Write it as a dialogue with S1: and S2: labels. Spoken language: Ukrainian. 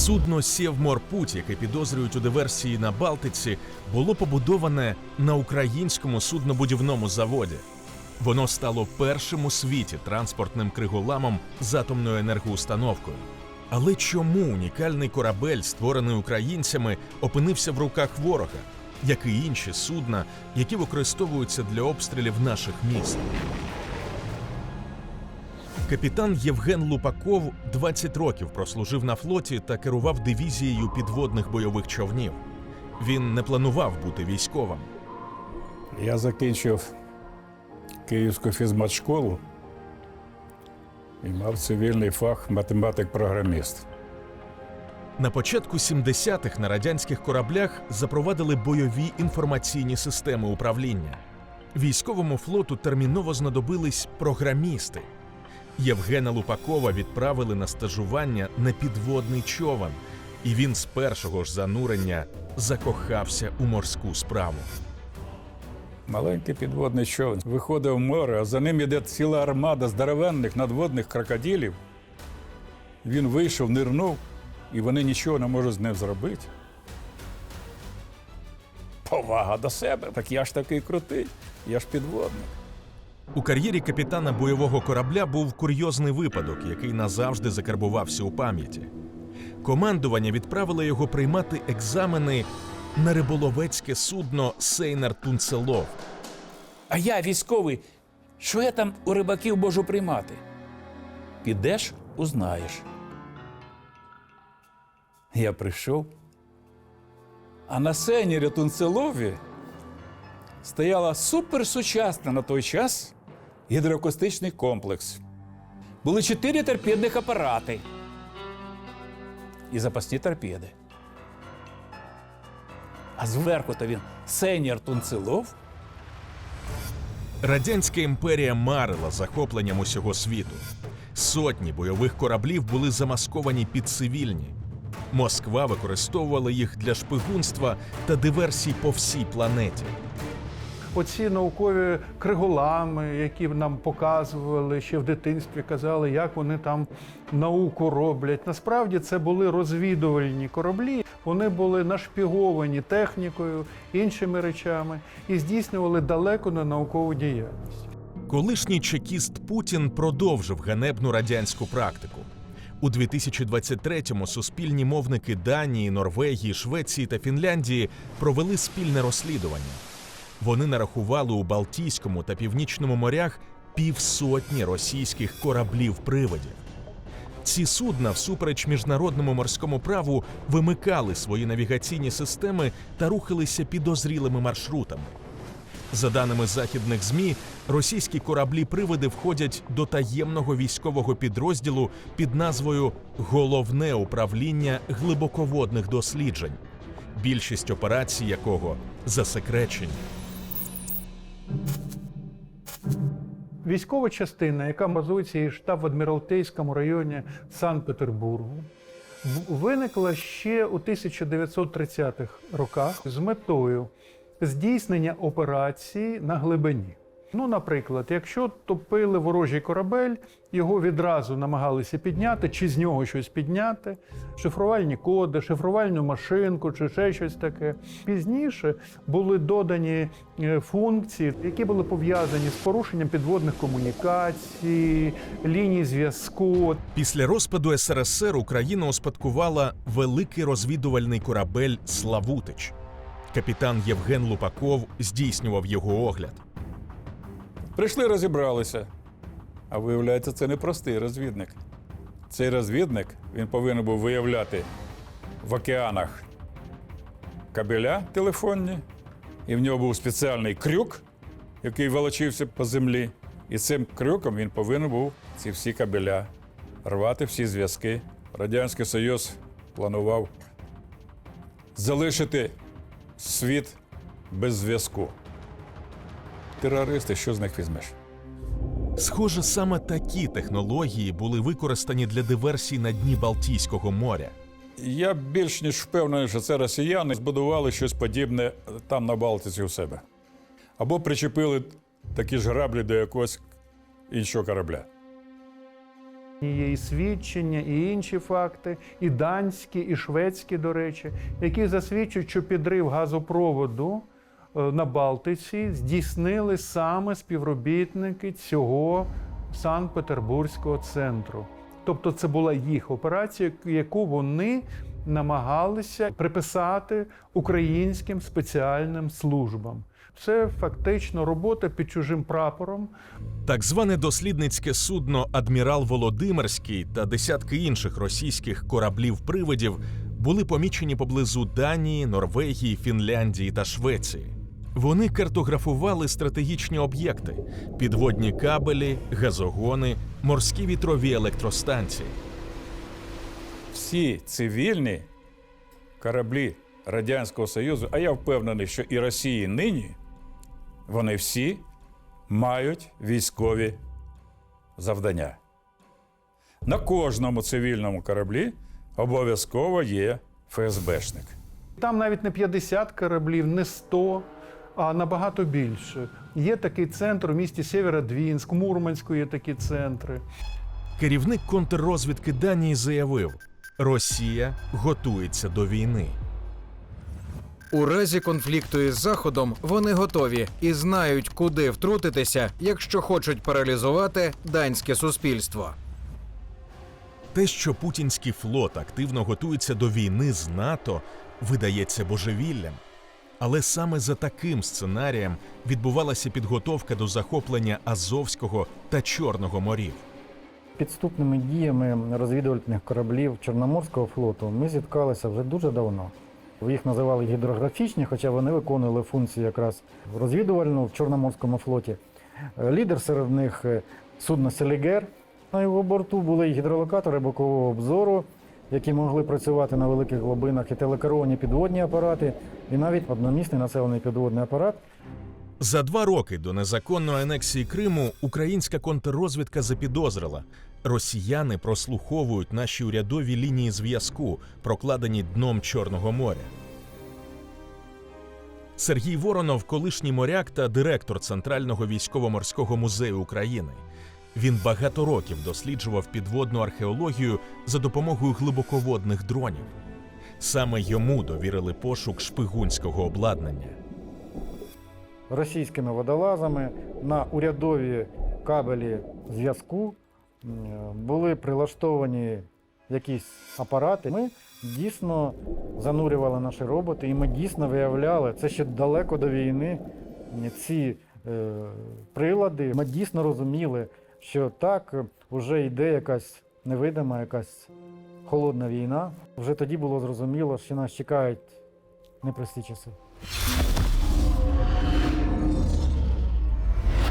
S1: Судно Сєвморпуть, яке підозрюють у диверсії на Балтиці, було побудоване на українському суднобудівному заводі. Воно стало першим у світі транспортним криголамом з атомною енергоустановкою. Але чому унікальний корабель, створений українцями, опинився в руках ворога, як і інші судна, які використовуються для обстрілів наших міст? Капітан Євген Лупаков 20 років прослужив на флоті та керував дивізією підводних бойових човнів. Він не планував бути військовим.
S2: Я закінчив Київську фізматшколу і мав цивільний фах математик-програміст.
S1: На початку 70-х на радянських кораблях запровадили бойові інформаційні системи управління. Військовому флоту терміново знадобились програмісти. Євгена Лупакова відправили на стажування на підводний човен, і він з першого ж занурення закохався у морську справу.
S2: Маленький підводний човен виходив в море, а за ним іде ціла армада здоровенних надводних крокодилів. Він вийшов, нирнув, і вони нічого не можуть з ним зробити. Повага до себе, так я ж такий крутий, я ж підводник.
S1: У кар'єрі капітана бойового корабля був курйозний випадок, який назавжди закарбувався у пам'яті. Командування відправило його приймати екзамени на риболовецьке судно Сейнар Тунцелов.
S3: А я військовий. Що я там у рибаків можу приймати? Підеш, узнаєш. Я прийшов. А на сейнері Тунцелові стояла суперсучасна на той час гідроакустичний комплекс. Були чотири торпедних апарати і запасні торпеди. А зверху то він сейнер Тунцелов.
S1: Радянська імперія марила захопленням усього світу. Сотні бойових кораблів були замасковані під цивільні. Москва використовувала їх для шпигунства та диверсій по всій планеті.
S4: Оці наукові криголами, які нам показували ще в дитинстві, казали, як вони там науку роблять. Насправді це були розвідувальні кораблі. Вони були нашпіговані технікою, іншими речами і здійснювали далеко не наукову діяльність.
S1: Колишній чекіст Путін продовжив ганебну радянську практику. У 2023-му суспільні мовники Данії, Норвегії, Швеції та Фінляндії провели спільне розслідування. Вони нарахували у Балтійському та Північному морях півсотні російських кораблів-привидів. Ці судна, всупереч міжнародному морському праву, вимикали свої навігаційні системи та рухалися підозрілими маршрутами. За даними західних ЗМІ, російські кораблі-привиди входять до таємного військового підрозділу під назвою Головне управління глибоководних досліджень, більшість операцій якого засекречені.
S4: Військова частина, яка базується і штаб в Адміралтейському районі Санкт-Петербургу, виникла ще у 1930-х роках з метою здійснення операції на глибині. Ну, наприклад, якщо топили ворожий корабель, його відразу намагалися підняти, чи з нього щось підняти, шифрувальні коди, шифрувальну машинку, чи ще щось таке. Пізніше були додані е, функції, які були пов'язані з порушенням підводних комунікацій, ліній зв'язку.
S1: Після розпаду СРСР Україна успадкувала великий розвідувальний корабель Славутич. Капітан Євген Лупаков здійснював його огляд.
S2: Прийшли, розібралися. А виявляється, це не простий розвідник. Цей розвідник він повинен був виявляти в океанах кабеля телефонні, і в нього був спеціальний крюк, який волочився по землі. І цим крюком він повинен був ці всі кабеля рвати всі зв'язки. Радянський Союз планував залишити світ без зв'язку. Терористи, що з них візьмеш?
S1: Схоже, саме такі технології були використані для диверсій на дні Балтійського моря.
S2: Я більш ніж впевнений, що це росіяни збудували щось подібне там на Балтиці у себе. Або причепили такі ж граблі до якогось іншого корабля.
S4: Є і свідчення, і інші факти, і данські, і шведські, до речі, які засвідчують, що підрив газопроводу на Балтиці здійснили саме співробітники цього Санкт-Петербурзького центру. Тобто це була їх операція, яку вони намагалися приписати українським спеціальним службам. Це фактично робота під чужим прапором,
S1: Так зване дослідницьке судно Адмірал Володимирський та десятки інших російських кораблів-привидів були помічені поблизу Данії, Норвегії, Фінляндії та Швеції. Вони картографували стратегічні об'єкти: підводні кабелі, газогони, морські вітрові електростанції.
S2: Всі цивільні кораблі Радянського Союзу, а я впевнений, що і Росії нині, вони всі мають військові завдання. На кожному цивільному кораблі обов'язково є ФСБшник.
S4: Там навіть не 50 кораблів, не 100, а набагато більше. Є такий центр у місті Сєвєродвінськ, Мурманську є такі центри.
S1: Керівник контррозвідки Данії заявив: Росія готується до війни.
S5: У разі конфлікту із Заходом вони готові і знають, куди втрутитися, якщо хочуть паралізувати данське суспільство.
S1: Те, що путінський флот активно готується до війни з НАТО, видається божевіллям. Але саме за таким сценарієм відбувалася підготовка до захоплення Азовського та Чорного морів.
S6: Підступними діями розвідувальних кораблів Чорноморського флоту ми зіткалися вже дуже давно. Їх називали гідрографічні, хоча вони виконували функцію якраз розвідувальну в Чорноморському флоті. Лідер серед них е, судно Селігер. На його борту були гідролокатори бокового обзору, які могли працювати на великих глибинах, і телекеровані підводні апарати, і навіть одномісний населений підводний апарат,
S1: За два роки до незаконної анексії Криму українська контррозвідка запідозрила, росіяни прослуховують наші урядові лінії зв'язку, прокладені дном Чорного моря. Сергій Воронов, колишній моряк та директор Центрального військово-морського музею України. Він багато років досліджував підводну археологію за допомогою глибоководних дронів. Саме йому довірили пошук шпигунського обладнання.
S6: російськими водолазами на урядові кабелі зв'язку були прилаштовані якісь апарати. Ми дійсно занурювали наші роботи, і ми дійсно виявляли це ще далеко до війни. Ці е, прилади ми дійсно розуміли, що так вже йде якась невидима, якась холодна війна. Вже тоді було зрозуміло, що нас чекають непрості часи.